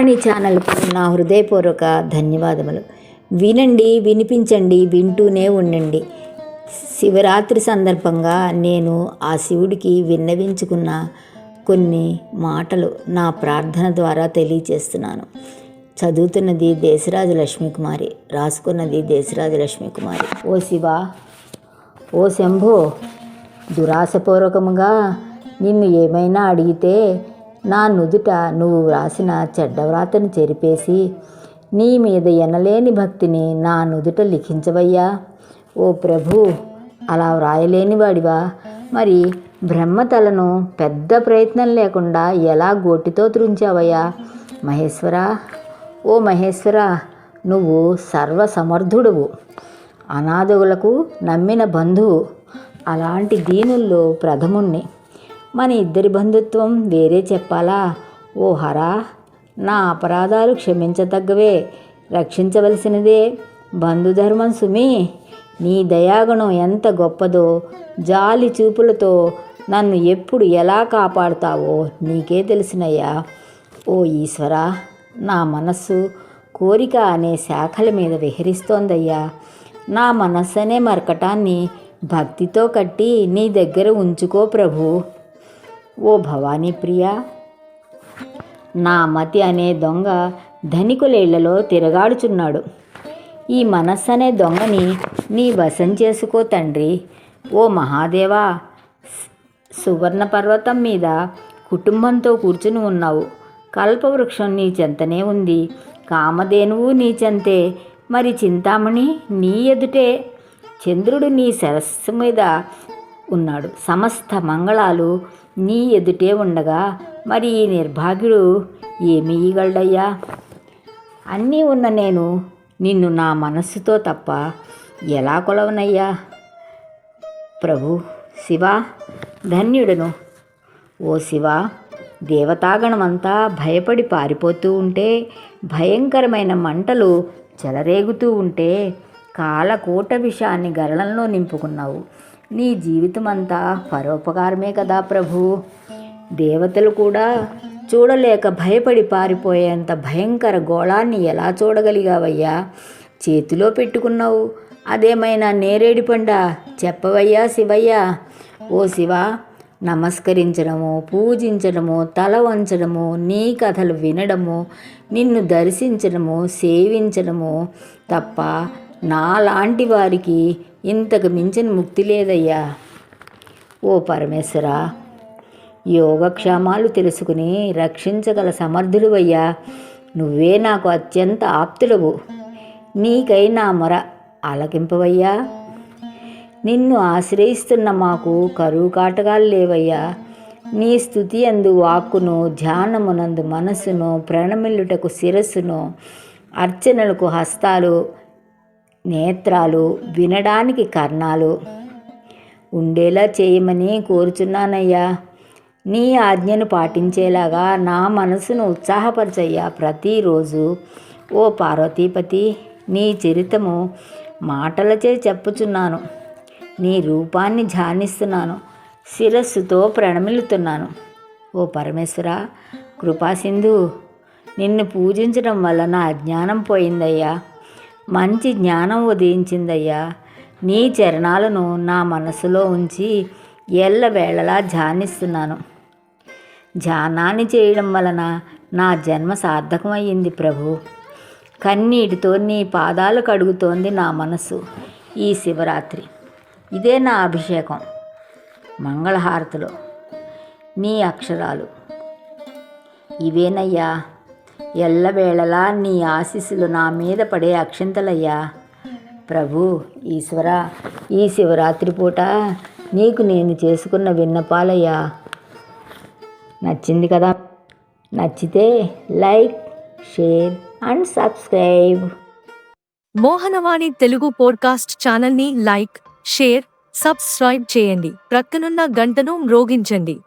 వాణి ఛానల్కు నా హృదయపూర్వక ధన్యవాదములు. వినండి వినిపించండి వింటూనే ఉండండి. శివరాత్రి సందర్భంగా నేను ఆ శివుడికి విన్నవించుకున్న కొన్ని మాటలు నా ప్రార్థన ద్వారా తెలియచేస్తున్నాను. చదువుతున్నది దేశరాజు లక్ష్మీకుమారి రాసుకున్నది దేశరాజు లక్ష్మీకుమారి ఓ శివ ఓ శంభో దురాశపూర్వకముగా నిన్ను ఏమైనా అడిగితే నా నుదుట నువ్వు వ్రాసిన చెడ్డవ్రాతను చెరిపేసి నీ మీద ఎనలేని భక్తిని నా నుదుట లిఖించవయ్యా. ఓ ప్రభు అలా వ్రాయలేని వాడివా? మరి బ్రహ్మతలను పెద్ద ప్రయత్నం లేకుండా ఎలా గోటితో త్రుంచావయ్యా? మహేశ్వరా ఓ మహేశ్వరా నువ్వు సర్వసమర్థుడువు అనాథులకు నమ్మిన బంధువు అలాంటి దీనుల్లో ప్రథముణ్ణి. మన ఇద్దరి బంధుత్వం వేరే చెప్పాలా? ఓ హరా నా అపరాధాలు క్షమించదగ్గవే రక్షించవలసినదే బంధుధర్మం సుమి. నీ దయాగుణం ఎంత గొప్పదో జాలి చూపులతో నన్ను ఎప్పుడు ఎలా కాపాడుతావో నీకే తెలిసినయ్యా. ఓ ఈశ్వరా నా మనస్సు కోరిక అనే శాఖల మీద విహరిస్తోందయ్యా. నా మనస్సు అనే మరకటాన్ని భక్తితో కట్టి నీ దగ్గర ఉంచుకో ప్రభు. ఓ భవానీ ప్రియా నా మతి అనే దొంగ ధనికులేళ్ళలో తిరగాడుచున్నాడు. ఈ మనస్సు అనే దొంగని నీ వశం చేసుకో తండ్రి. ఓ మహాదేవా సువర్ణ పర్వతం మీద కుటుంబంతో కూర్చుని ఉన్నావు. కల్పవృక్షం నీ చెంతనే ఉంది. కామధేనువు నీ చెంతే. మరి చింతామణి నీ ఎదుటే. చంద్రుడు నీ సరస్సు మీద ఉన్నాడు. సమస్త మంగళాలు నీ ఎదుటే ఉండగా మరి ఈ నిర్భాగ్యుడు ఏమి ఇయ్యగలడయ్యా? అన్నీ ఉన్న నేను నిన్ను నా మనస్సుతో తప్ప ఎలా కొలవనయ్యా? ప్రభు శివ ధన్యుడను. ఓ శివ దేవతాగణమంతా భయపడి పారిపోతూ ఉంటే భయంకరమైన మంటలు చెలరేగుతూ ఉంటే కాలకూట విషాన్ని గరళంలో నింపుకున్నావు. నీ జీవితమంతా పరోపకారమే కదా ప్రభు. దేవతలు కూడా చూడలేక భయపడి పారిపోయేంత భయంకర గోళాన్ని ఎలా చూడగలిగావయ్యా? చేతిలో పెట్టుకున్నావు. అదేమైనా నేరేడి పండ? చెప్పవయ్యా శివయ్య. ఓ శివ నమస్కరించడము పూజించడము తల వంచడము నీ కథలు వినడము నిన్ను దర్శించడము సేవించడము తప్ప నాలాంటి వారికి ఇంతకు మించిన ముక్తి లేదయ్యా. ఓ పరమేశ్వరా యోగక్షేమాలు తెలుసుకుని రక్షించగల సమర్థుడువయ్యా నువ్వే నాకు అత్యంత ఆప్తుడవు నీకై నా మొర ఆలకింపవయ్యా. నిన్ను ఆశ్రయిస్తున్న మాకు కరువు కాటకాలు లేవయ్యా. నీ స్థుతి అందు వాక్కును ధ్యానమునందు మనస్సును ప్రణమిల్లుటకు శిరస్సును అర్చనలకు హస్తాలు నేత్రాలు వినడానికి కర్ణాలు. ఉండేలా చేయమని కోరుచున్నానయ్యా. నీ ఆజ్ఞను పాటించేలాగా నా మనసును ఉత్సాహపరచయ్యా ప్రతిరోజు. ఓ పార్వతీపతి నీ చరితము మాటలచే చెప్పుచున్నాను. నీ రూపాన్ని ధ్యానిస్తున్నాను. శిరస్సుతో ప్రణమిలుతున్నాను ఓ పరమేశ్వర కృపాసింధు నిన్ను పూజించడం వల్ల నా అజ్ఞానం పోయిందయ్యా. మంచి జ్ఞానం ఉదయించిందయ్యా. నీ చరణాలను నా మనసులో ఉంచి ఎల్లవేళలా ధ్యానిస్తున్నాను. ధ్యానాన్ని చేయడం వలన నా జన్మ సార్థకమయ్యింది ప్రభు. కన్నీటితో నీ పాదాలు కడుగుతోంది నా మనసు ఈ శివరాత్రి. ఇదే నా అభిషేకం. మంగళహారతిలో. నీ అక్షరాలు. ఇవేనయ్యా ఎల్లవేళలా నీ ఆశీస్సులు నా మీద పడే అక్షంతలయ్యా. ప్రభు ఈశ్వర ఈ శివరాత్రి పూట నీకు నేను చేసుకున్న విన్నపాలయ్యా. నచ్చింది కదా? నచ్చితే like share and subscribe. Mohanavani Telugu podcast ఛానల్ని లైక్ షేర్ సబ్స్క్రైబ్ చేయండి. ప్రక్కనున్న గంటను మ్రోగించండి.